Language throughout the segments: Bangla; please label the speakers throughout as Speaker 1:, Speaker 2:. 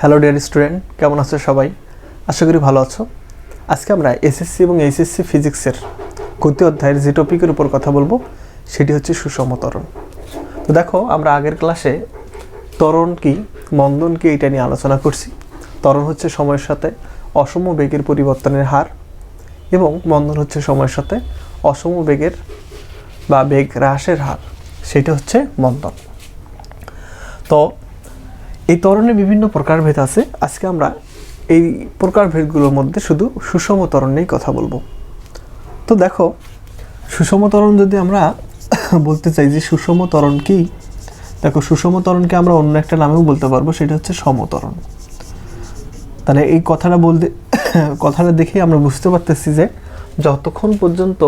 Speaker 1: হ্যালো ডিয়ার স্টুডেন্ট কেমন আছো সবাই? আশা করি ভালো আছো। আজকে আমরা এসএসসি এবং এইচএসসি ফিজিক্সের গতি অধ্যায়ের যে টপিকের উপর কথা বলব, সেটি হচ্ছে সুষম ত্বরণ। তো দেখো, আমরা আগের ক্লাসে ত্বরণ কি, মন্দন কি, এটা নিয়ে আলোচনা করছি। ত্বরণ হচ্ছে সময়ের সাথে অসম বেগের পরিবর্তনের হার এবং মন্দন হচ্ছে সময়ের সাথে অসম বেগের বা বেগ হ্রাসের হার। সেটা হচ্ছে মন্দন। তো এই ত্বরণের বিভিন্ন প্রকারভেদ আছে। আজকে আমরা এই প্রকারভেদগুলোর মধ্যে শুধু সুষম ত্বরণ নিয়েই কথা বলব। তো দেখো, সুষম ত্বরণ যদি আমরা বলতে চাই যে সুষম ত্বরণ কি, দেখো সুষম ত্বরণকে আমরা অন্য একটা নামেও বলতে পারব, সেটা হচ্ছে সমতরণ তাহলে এই কথাটা বলতে, কথাটা দেখেই আমরা বুঝতে পারতেছি যে যতক্ষণ পর্যন্ত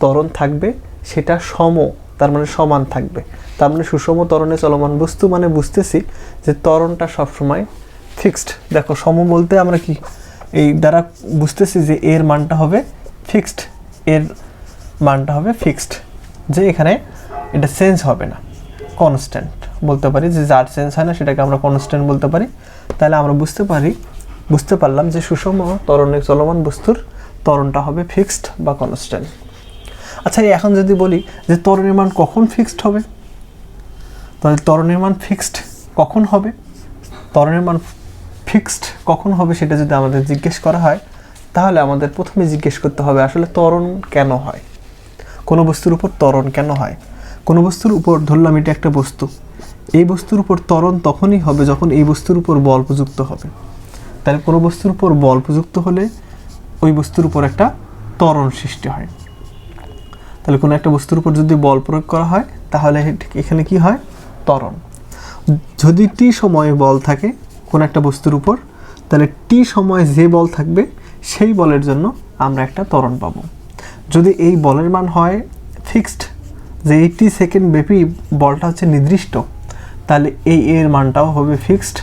Speaker 1: ত্বরণ থাকবে, সেটা সম, তার মানে সমান থাকবে। তার মানে সুষম ত্বরণে চলমান বস্তু মানে বুঝতেছি যে ত্বরণটা সবসময় ফিক্সড দেখো, সম বলতে আমরা কি, এই দ্বারা বুঝতেছি যে এর মানটা হবে ফিক্সড এর মানটা হবে ফিক্সড যে এখানে এটা চেঞ্জ হবে না কনস্ট্যান্ট বলতে পারি, যে যার চেঞ্জ হয় না সেটাকে আমরা কনস্ট্যান্ট বলতে পারি। তাহলে আমরা বুঝতে পারি, বুঝতে পারলাম যে সুষম ত্বরণে চলমান বস্তুর ত্বরণটা হবে ফিক্সড বা কনস্ট্যান্ট আচ্ছা এখন যদি বলি যে ত্বরণের মান কখন ফিক্সড হবে? তাহলে ত্বরণের মান ফিক্সড কখন হবে? ত্বরণের মান ফিক্সড কখন হবে সেটা যদি আমাদের জিজ্ঞেস করা হয়, তাহলে আমাদের প্রথমে জিজ্ঞেস করতে হবে আসলে ত্বরণ কেন হয়? কোনো বস্তুর উপর ত্বরণ কেন হয়? কোনো বস্তুর উপর ধরলাম এটা একটা বস্তু, এই বস্তুর উপর ত্বরণ তখনই হবে যখন এই বস্তুর উপর বল প্রযুক্ত হবে। তাহলে কোনো বস্তুর উপর বল প্রযুক্ত হলে ওই বস্তুর উপর একটা ত্বরণ সৃষ্টি হয়। তাহলে কোনো একটা বস্তুর উপর যদি বল প্রয়োগ করা হয়, তাহলে এখানে কি হয়? ত্বরণ। যদি টি সময়ে বল থাকে কোনো একটা বস্তুর উপর, তাহলে টি সময়ে যে বল থাকবে, সেই বলের জন্য আমরা একটা ত্বরণ পাবো। যদি এই বলের মান হয় ফিক্সড যে এইটি সেকেন্ড ব্যাপী বলটা হচ্ছে নির্দিষ্ট, তাহলে এই এর মানটাও হবে ফিক্সড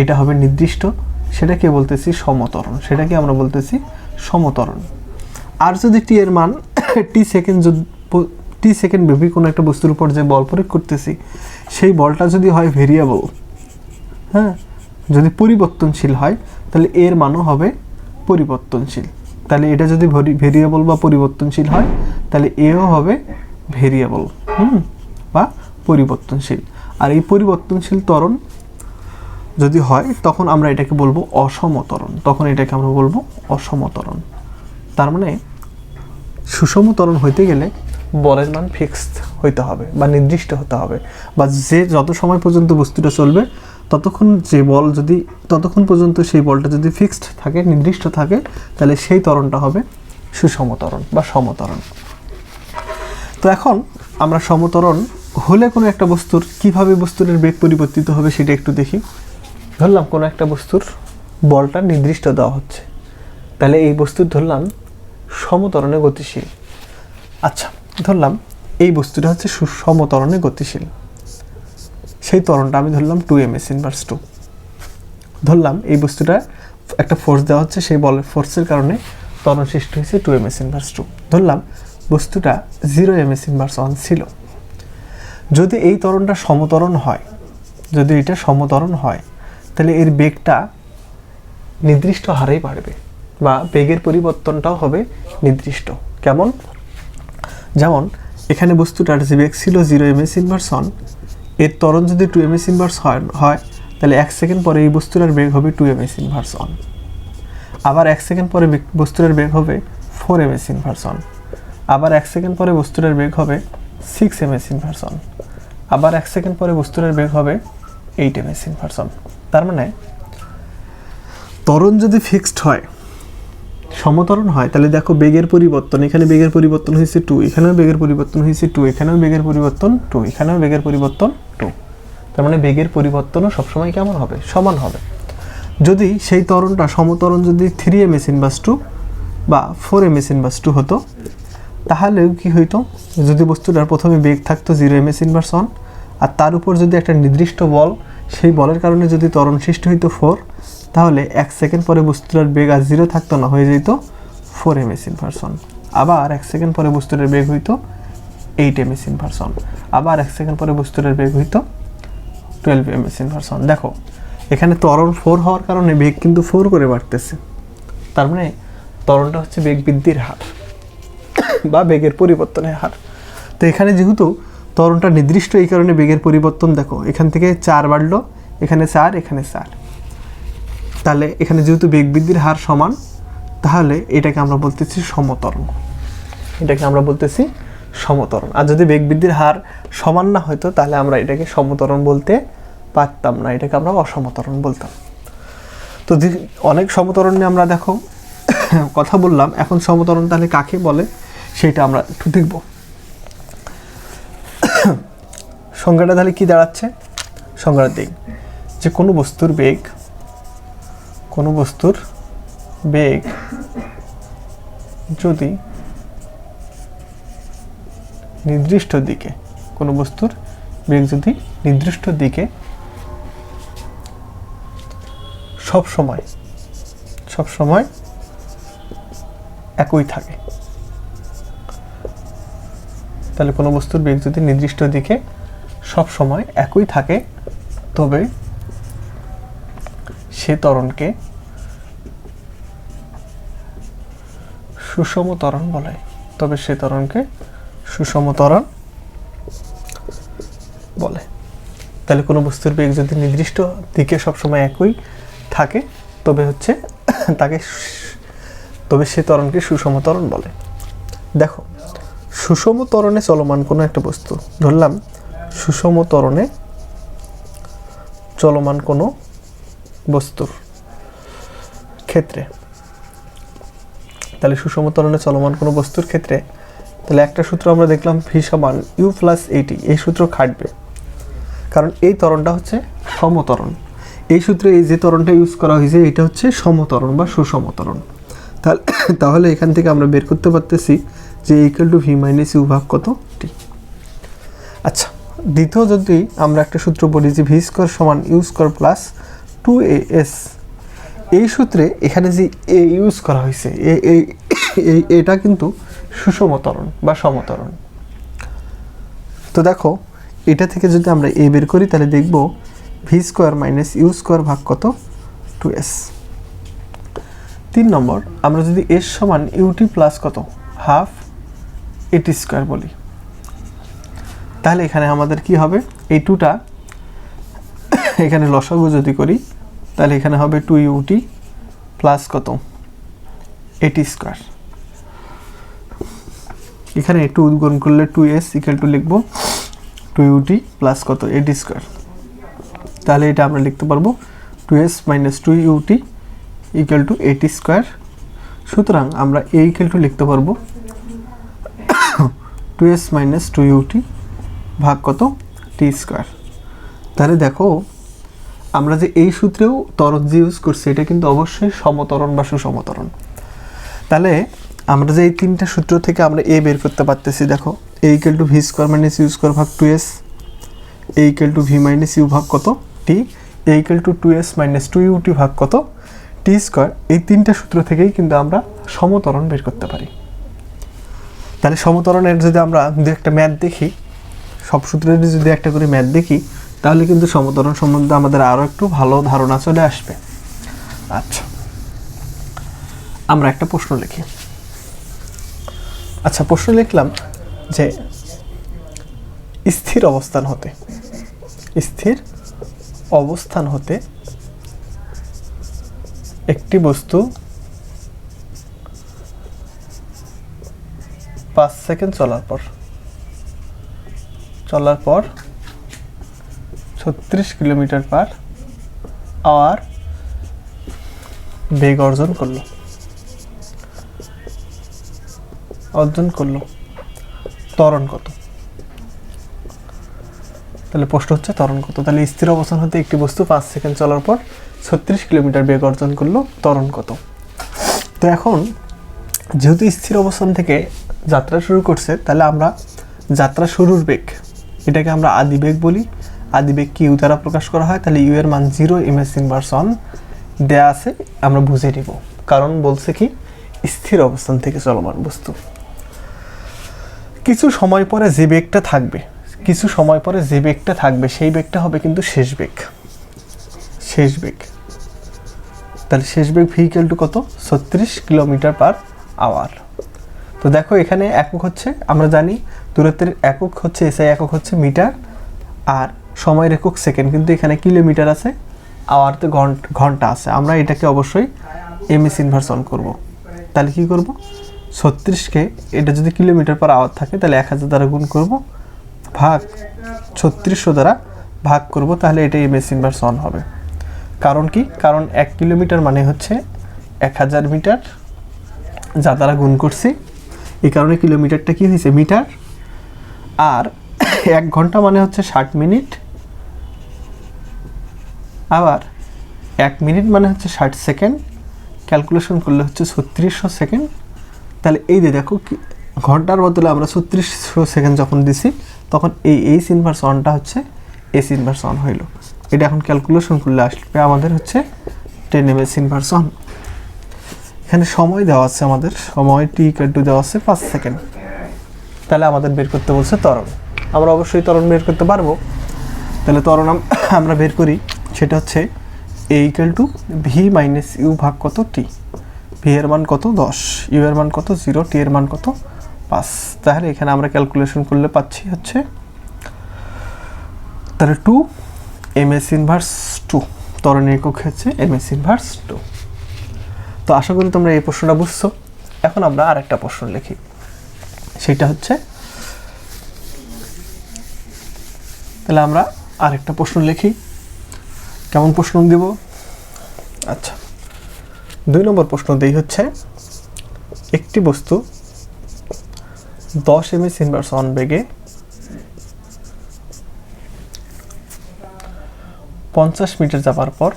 Speaker 1: এটা হবে নির্দিষ্ট। সেটাকে বলতেছি সমতরণ, সেটাকে আমরা বলতেছি সমতরণ। আর যদি টি এর মান টি সেকেন্ড টি সেকেন্ড ব্যাপী কোনো একটা বস্তুর উপর যে বল প্রয়োগ করতেছি, সেই বলটা যদি হয় ভেরিয়েবল হ্যাঁ? যদি পরিবর্তনশীল হয়, তাহলে এর মানও হবে পরিবর্তনশীল। তাহলে এটা যদি ভেরিয়েবল বা পরিবর্তনশীল হয়, তাহলে এও হবে ভেরিয়েবল হুম? বা পরিবর্তনশীল। আর এই পরিবর্তনশীল ত্বরণ যদি হয়, তখন আমরা এটাকে বলব অসমতরণ। তখন এটাকে আমরা বলব অসমতরণ। তার মানে সুষম ত্বরণ হইতে গেলে বলের মান ফিক্সড হইতে হবে বা নির্দিষ্ট হতে হবে। বা যে যত সময় পর্যন্ত বস্তুটা চলবে, ততক্ষণ যে বল যদি, ততক্ষণ পর্যন্ত সেই বলটা যদি ফিক্সড থাকে, নির্দিষ্ট থাকে, তাহলে সেই তরণটা হবে সুষম ত্বরণ বা সমতরণ। তো এখন আমরা সমতরণ হলে কোনো একটা বস্তুর কীভাবে বস্তুর বেগ পরিবর্তিত হবে সেটা একটু দেখি। ধরলাম কোনো একটা বস্তুর বলটা নির্দিষ্ট দেওয়া হচ্ছে। তাহলে এই বস্তুর ধরলাম সমতরণে গতিশীল। আচ্ছা ধরলাম, এই বস্তুটা হচ্ছে সমতরণে গতিশীল। সেই ত্বরণটা আমি ধরলাম two m s inverse two ধরলাম, এই বস্তুটা একটা ফোর্স দেওয়া হচ্ছে, সেই বলের ফোর্সের কারণে ত্বরণ সৃষ্টি হয়েছে two m s inverse two ধরলাম, বস্তুটা zero m s inverse one ছিল। যদি এই ত্বরণটা সমতরণ হয়, যদি এটা সমতরণ হয়, তাহলে এর বেগটা নির্দিষ্ট হারেই বাড়বে বা বেগের পরিবর্তনটাও হবে নির্দিষ্ট। কেমন? যেমন, এখানে বস্তুটার যে বেগ ছিল জিরো এম এস ইনভার্স এর ত্বরণ যদি টু এম এস ইনভার্স হয়, তাহলে এক সেকেন্ড পরে এই বস্তুটার বেগ হবে two m s inverse one আবার এক সেকেন্ড পরে বস্তুটার বেগ হবে four m s inverse one আবার এক সেকেন্ড পরে বস্তুটার বেগ হবে six m s inverse one আবার এক সেকেন্ড পরে বস্তুটার বেগ হবে এইট এম এস ইনভার্স তার মানে ত্বরণ যদি ফিক্সড হয় সমতরণ হয়, তাহলে দেখো বেগের পরিবর্তন, এখানে বেগের পরিবর্তন হয়েছে টু এখানেও বেগের পরিবর্তন হয়েছে টু এখানেও বেগের পরিবর্তন টু এখানেও বেগের পরিবর্তন টু তার মানে বেগের পরিবর্তনও সবসময় কেমন হবে? সমান হবে। যদি সেই তরণটা সমতরণ যদি three m s inverse two বা four m s inverse two হতো, তাহলেও কি হইতো? যদি বস্তুটার প্রথমে বেগ থাকতো zero m s inverse one আর তার উপর যদি একটা নির্দিষ্ট বল, সেই বলের কারণে যদি ত্বরণ সৃষ্টি হইতো ফোর তাহলে এক সেকেন্ড পরে বস্তুটার বেগ আর জিরো থাকতো না, হয়ে যেত ফোর এম এস ইনভার্সন আবার এক সেকেন্ড পরে বস্তুটার বেগ হইতো এইট এম এস ইনভার্সন আবার এক সেকেন্ড পরে বস্তুটার বেগ হইতো টুয়েলভ এম এস ইনভার্সন দেখো, এখানে ত্বরণ ফোর হওয়ার কারণে বেগ কিন্তু ফোর করে বাড়তেছে। তার মানে ত্বরণটা হচ্ছে বেগ বৃদ্ধির হার বা বেগের পরিবর্তনের হার। তো এখানে যেহেতু ত্বরণটা নির্দিষ্ট, এই কারণে বেগের পরিবর্তন দেখো, এখান থেকে চার বাড়লো, এখানে চার এখানে চার। তাহলে এখানে যেহেতু বেগ বৃদ্ধির হার সমান, তাহলে এটাকে আমরা বলতেছি সমতরণ এটাকে আমরা বলতেছি সমতরণ আর যদি বেগ বৃদ্ধির হার সমান না হতো তাহলে আমরা এটাকে সমতরণ বলতে পারতাম না। এটাকে আমরা অসমতরণ বলতাম। তো অনেক সমতরণ নিয়ে আমরা দেখো, কথা বললাম, এখন সমতরণ তাহলে কাকে বলে? সেটা আমরা একটু দেখব। সংজ্ঞাটা তাহলে কী দাঁড়াচ্ছে? সংজ্ঞাটা দিক যে কোনো বস্তুর বেগ কোনো বস্তুর বেগ যদি নির্দিষ্ট দিকে, কোনো বস্তুর বেগ যদি নির্দিষ্ট দিকে সব সময় সব সময় একই থাকে। তাহলে কোনো বস্তুর বেগ যদি নির্দিষ্ট দিকে সব সময় একই থাকে, তবে সে ত্বরণকে সুষম ত্বরণ বলে। তবে সে ত্বরণকে সুষম ত্বরণ বলে। তাহলে কোনো বস্তুর বেগ যদি নির্দিষ্ট দিকে সবসময় একই থাকে, তবে হচ্ছে তাকে তবে সে ত্বরণকে সুষম ত্বরণ বলে। দেখো, সুষম ত্বরণে চলমান কোনো একটা বস্তু, ধরলাম, সুষম ত্বরণে চলমান কোনো বস্তুর ক্ষেত্রে তাহলে সুষম ত্বরণে চলমান কোনো বস্তুর ক্ষেত্রে, তাহলে একটা সূত্র আমরা দেখলাম ভি সমান ইউ প্লাস এইটি এই সূত্র খাটবে। কারণ এই ত্বরণটা হচ্ছে সমতরণ। এই সূত্রে এই যে ত্বরণটা ইউজ করা হয়েছে, এটা হচ্ছে সমতরণ বা সুষমতরণ তাহলে তাহলে এখান থেকে আমরা বের করতে পারতেছি যে equal to v minus u ভাগ কত? টি আচ্ছা দ্বিতীয় যদি আমরা একটা সূত্র বলি যে ভি স্কোয়ার সমান u square plus two a s এই সূত্রে এখানে যে এ ইউজ করা হয়েছে এটা কিন্তু সুষমতরণ বা সমতরণ তো দেখো, এটা থেকে যদি আমরা এ বের করি, তাহলে দেখব v square minus u square ভাগ কত? টু এস তিন নম্বর, আমরা যদি এস সমান ইউটি প্লাস কত? হাফ এটি স্কোয়ার বলি। তাহলে এখানে আমাদের কি হবে? এই টুটা এখানে লসাগু যদি করি তাহলে এখানে হবে টু ইউটি প্লাস কত? এটি স্কোয়ার এখানে টু গুণ করলে টু এস ইকাল টু লিখব টু ইউটি প্লাস কত? এটি স্কোয়ার তাহলে এটা আমরা লিখতে পারব two s minus two u t equal two a t square সুতরাং আমরা এ ইকাল টু লিখতে পারব two s minus two u t ভাগ কত? টি স্কোয়ার তাহলে দেখো আমরা যে এই সূত্রেও তরণ যে ইউজ করছি, এটা কিন্তু অবশ্যই সমতরণ বা সুসমতরণ। তাহলে আমরা যে এই তিনটা সূত্র থেকে আমরা এ বের করতে পারতেছি, দেখো a equal to v square minus u square ভাগ two s a equal to v minus u ভাগ কত? T a equal to two s minus two u t ভাগ কত? টি স্কোয়ার এই তিনটা সূত্র থেকেই কিন্তু আমরা সমতরণ বের করতে পারি। তাহলে সমতরণের যদি আমরা দু একটা ম্যাথ দেখি, সব সূত্রের যদি একটা করে ম্যাথ দেখি তাহলে কিন্তু সমতরণ সম্বন্ধে আমাদের আরও একটু ভালো ধারণা চলে আসবে। আচ্ছা। আমরা একটা প্রশ্ন লিখি। আচ্ছা প্রশ্ন লিখলাম যে স্থির অবস্থান হতে, স্থির অবস্থান হতে একটি বস্তু পাঁচ সেকেন্ড চলার পর চলার পর ছত্রিশ কিলোমিটার পার আওয়ার বেগ অর্জন করল। অর্জন করল। ত্বরণ কত? তাহলে প্রশ্ন হচ্ছে ত্বরণ কত? তাহলে স্থির অবস্থান হতে একটি বস্তু পাঁচ সেকেন্ড চলার পর ছত্রিশ কিলোমিটার বেগ অর্জন করল, ত্বরণ কত? তো এখন যেহেতু স্থির অবস্থান থেকে যাত্রা শুরু করছে, তাহলে আমরা যাত্রা শুরুর বেগ, এটাকে আমরা আদি বেগ বলি। আদি বেগ কি ইউ দ্বারা প্রকাশ করা হয়, তাহলে ইউ এর মান zero m s inverse one দেয়া আছে, আমরা বুঝে নিব। কারণ বলছে কি, স্থির অবস্থান থেকে চলমান বস্তু। কিছু সময় পরে যে বেগটা থাকবে, কিছু সময় পরে যে বেগটা থাকবে, সেই বেগটা হবে কিন্তু শেষ বেগ। শেষ বেগ। তাহলে শেষ বেগ ভেহিকেল টু কত? ছত্রিশ কিলোমিটার পার আওয়ার তো দেখো, এখানে একক হচ্ছে, আমরা জানি দূরত্বের একক হচ্ছে এসআই একক হচ্ছে মিটার, আর সময়ের একক সেকেন্ড, কিন্তু এখানে কিলোমিটার আছে আওয়ারতে ঘণ্টা আছে। আমরা এটাকে অবশ্যই এমএস ইনভার্সন করব। তাহলে কি করব? ছত্রিশকে, এটা যদি কিলোমিটার পার আওয়ার থাকে, তাহলে এক হাজার দ্বারা গুণ করব, ভাগ ছত্রিশশো দ্বারা ভাগ করব, তাহলে এটা এমএস ইনভার্সন হবে। কারণ কি? কারণ এক কিলোমিটার মানে হচ্ছে এক হাজার মিটার, যা দ্বারা গুণ করছি। এই কারণে কিলোমিটারটা কি হয়েছে? মিটার। আর এক ঘণ্টা মানে হচ্ছে ষাট মিনিট। আবার এক মিনিট মানে হচ্ছে ষাট সেকেন্ড, ক্যালকুলেশন করলে হচ্ছে ছত্রিশশো সেকেন্ড। তাহলে এই যে দেখো কি, ঘণ্টার বদলে আমরা ছত্রিশশো সেকেন্ড যখন দিছি, তখন এই এইচ ইনভার্স অনটা হচ্ছে এস ইনভার্স অন হইল। এটা এখন ক্যালকুলেশন করলে আসবে আমাদের হচ্ছে ten m s inverse one. এখানে সময় দেওয়া আছে আমাদের সময় টি টু দেওয়া আছে পাঁচ সেকেন্ড। তাহলে আমাদের বের করতে বলছে তরণ আমরা অবশ্যই ত্বরণ বের করতে পারব। তাহলে ত্বরণ আম- আমরা বের করি। সেটা হচ্ছে a equal to v minus u ভাগ কত টি ভি এর মান কত দশ? ইউ এর মান কত জিরো টি এর মান কত পাঁচ? তাহলে এখানে আমরা ক্যালকুলেশন করলে পাচ্ছি হচ্ছে তাহলে two m s inverse two ত্বরণ একক হচ্ছে এম এস ইনভার্স টু তো আশা করি তোমরা এই প্রশ্নটা বুঝছ। এখন আমরা আরেকটা প্রশ্ন লিখি। সেটা হচ্ছে তাহলে আমরা আরেকটা প্রশ্ন লিখি। কেমন প্রশ্ন দিব? আচ্ছা। দুই নম্বর প্রশ্ন দেই হচ্ছে, একটি বস্তু দশ এম এস ইনভার্স অন বেগে পঞ্চাশ মিটার যাবার পর,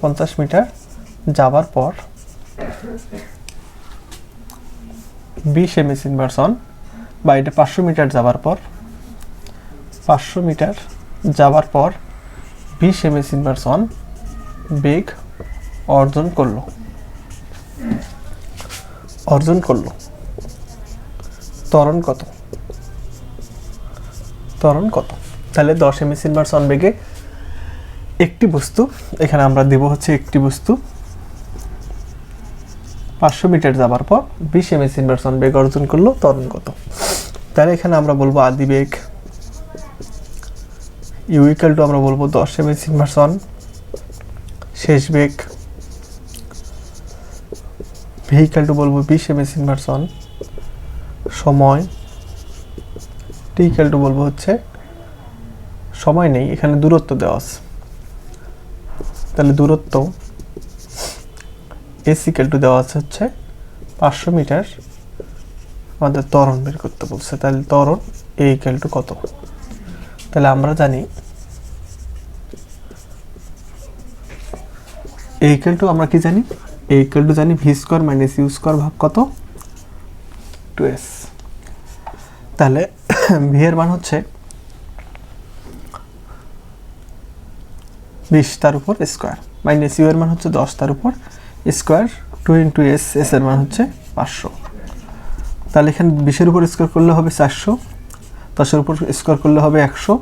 Speaker 1: পঞ্চাশ মিটার যাবার পর বিশ এম এস অন বা এটা পাঁচশো মিটার যাবার পর, পাঁচশো মিটার যাবার পর বিশ এম এস ইনভার্সন বেগ অর্জন করল। অর্জন করল। ত্বরণ কত? ত্বরণ কত? তাহলে দশ এম এস ইনভার্সন বেগে একটি বস্তু, এখানে আমরা দেব হচ্ছে একটি বস্তু। পাঁচশো মিটার যাবার পর বিশ এম এস বেগ অর্জন করল, ত্বরণ কত? তাহলে এখানে আমরা বলব আদি বেগ। ইউইকাল টু আমরা বলব দশ এম এস ইনভার্সন শেষ বেগ ভেহিকাল টু বলব বিশ এম এস ইনভার্সন সময়। টিকাল টু বলব হচ্ছে সময় নেই, এখানে দূরত্ব দেওয়া আছে। তাহলে দূরত্ব এসিক্যাল টু দেওয়া আছে হচ্ছে পাঁচশো মিটার। আমাদের ত্বরণ বের করতে বলছে, তাহলে ত্বরণ এ ইক্যাল টু কত? তাহলে আমরা জানি এ টু আমরা কি জানি? এ টু জানি v square minus u square ভাগ কত? টু এস তাহলে ভি এর মান হচ্ছে বিশ তার উপর স্কোয়ার মাইনাস ইউ এর মান হচ্ছে দশ তার উপর square two into s s এর মান হচ্ছে পাঁচশো। তাহলে এখানে বিশের উপর স্কোয়ার করলে হবে চারশো। দশের উপর স্কোয়ার করলে হবে একশো,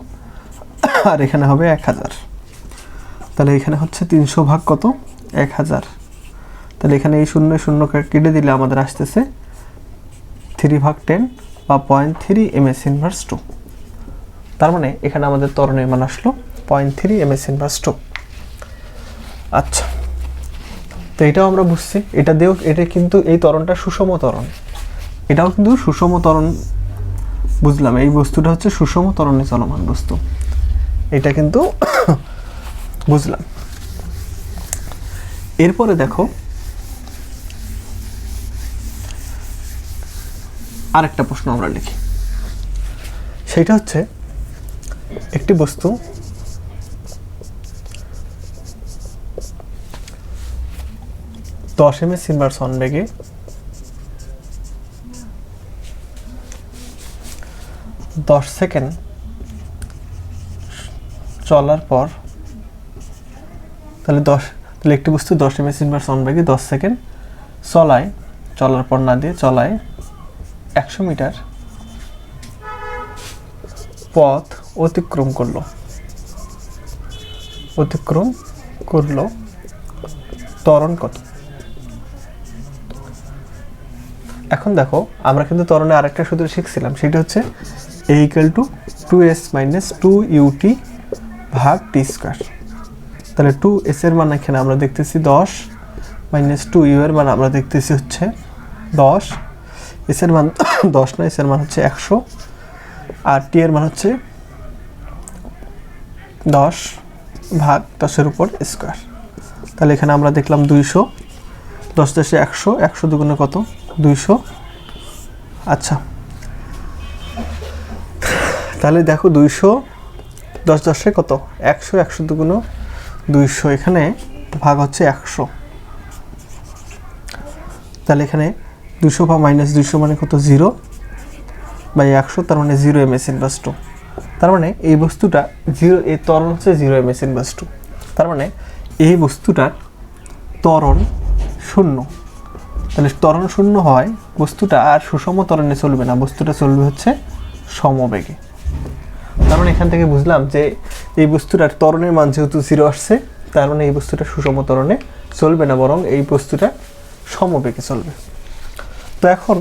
Speaker 1: আর এখানে হবে এক হাজার। তাহলে এখানে হচ্ছে তিনশো ভাগ কত? এক হাজার। তাহলে এখানে এই শূন্য শূন্য কেটে দিলে আমাদের আসতেছে থ্রি ভাগ টেন বা point three m s inverse two তার মানে এখানে আমাদের ত্বরণের মান আসলো point three m s inverse two আচ্ছা তো এটাও আমরা বুঝছি। এটা দিয়েও এটা কিন্তু এই তরণটা সুষম তরণ এটাও কিন্তু সুষম ত্বরণ বুঝলাম, এই বস্তুটা হচ্ছে সুষম ত্বরণে চলমান বস্তু। এটা কিন্তু বুঝলাম। এরপরে দেখো, আরেকটা প্রশ্ন আমরা লিখি। সেটা হচ্ছে, একটি বস্তু দশ এম এস ইনভার্সন বেগে দশ সেকেন্ড চলার পর, তাহলে দশ, তাহলে একটি বস্তু দশ এম এস ইনভার্স অন বেগে দশ সেকেন্ড চলায়, চলার পর না দিয়ে চলায় একশো মিটার পথ অতিক্রম করল। অতিক্রম করল ত্বরণ কত? এখন দেখো, আমরা কিন্তু ত্বরণে আরেকটা সূত্র শিখছিলাম, সেটা হচ্ছে a equal to two s minus two u t ভাগ টি স্কোয়ার তাহলে টু এস এর মান এখানে আমরা দেখতেছি দশ মাইনাস টু ইউ এর মান আমরা দেখতেছি হচ্ছে দশ। এস এর মান দশ না এস এর মান হচ্ছে একশো। আর টি এর মান হচ্ছে দশ ভাগ দশের উপর স্কোয়ার তাহলে এখানে আমরা দেখলাম দুইশো। দশ দশে একশো একশো দুগুণে কত? দুইশো। আচ্ছা। তাহলে দেখো দুইশো দশ দশে কত? একশো একশো দুগুণ দুইশো এখানে ভাগ হচ্ছে একশো। তাহলে এখানে দুশো বা মাইনাস দুশো মানে কত? জিরো। বা একশো, তার মানে zero m s inverse two তার মানে এই বস্তুটা জিরো এই ত্বরণ হচ্ছে zero m s inverse two তার মানে এই বস্তুটার ত্বরণ শূন্য। তাহলে ত্বরণ শূন্য হয়, বস্তুটা আর সুষম ত্বরণে চলবে না, বস্তুটা চলবে হচ্ছে সমবেগে। তার মানে এখান থেকে বুঝলাম যে এই বস্তুটার তরণের মান যেহেতু জিরো আসছে, তার মানে এই বস্তুটা সুষম তরণে চলবে না, বরং এই বস্তুটা সমবেগে চলবে। তো এখন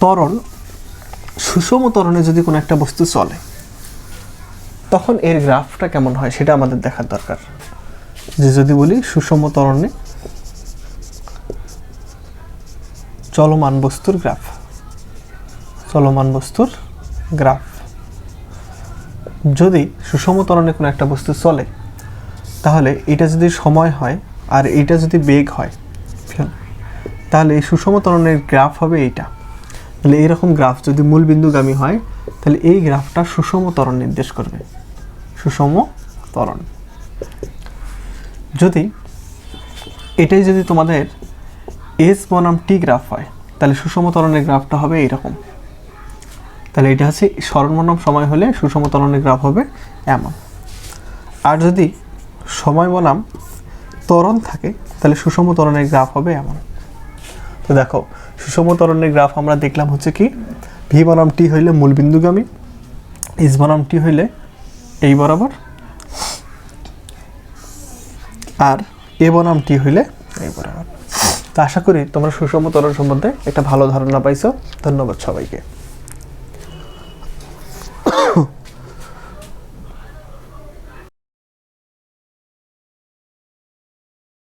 Speaker 1: ত্বরণ সুষম ত্বরণে যদি কোনো একটা বস্তু চলে, তখন এর গ্রাফটা কেমন হয় সেটা আমাদের দেখার দরকার। যে যদি বলি সুষম ত্বরণে চলমান বস্তুর গ্রাফ চলমান বস্তুর গ্রাফ। যদি সুষম ত্বরণে কোনো একটা বস্তু চলে, তাহলে এটা যদি সময় হয় আর এটা যদি বেগ হয় তাহলে এই সুষম ত্বরণের গ্রাফ হবে এইটা। তাহলে এইরকম গ্রাফ যদি মূল বিন্দুগামী হয়, তাহলে এই গ্রাফটা সুষম ত্বরণ নির্দেশ করবে। সুষম ত্বরণ যদি এটাই যদি তোমাদের এস বনাম টি গ্রাফ হয়, তাহলে সুষম ত্বরণের গ্রাফটা হবে এইরকম। তাহলে এটা হচ্ছে স্মরণ সময় হলে সুষম তরণের গ্রাফ হবে এমন। আর যদি সময় বনাম ত্বরণ থাকে, তাহলে সুষম ত্বরণের গ্রাফ হবে এমন। তো দেখো, সুষম ত্বরণের গ্রাফ আমরা দেখলাম হচ্ছে কি ভি বনাম টি হইলে মূল বিন্দুগামী ইস বনাম টি হইলে এই বরাবর, আর এ বনাম টি হইলে এই বরাবর। তো আশা করি তোমরা সুষম ত্বরণ সম্বন্ধে একটা ভালো ধারণা পাইছো। ধন্যবাদ সবাইকে।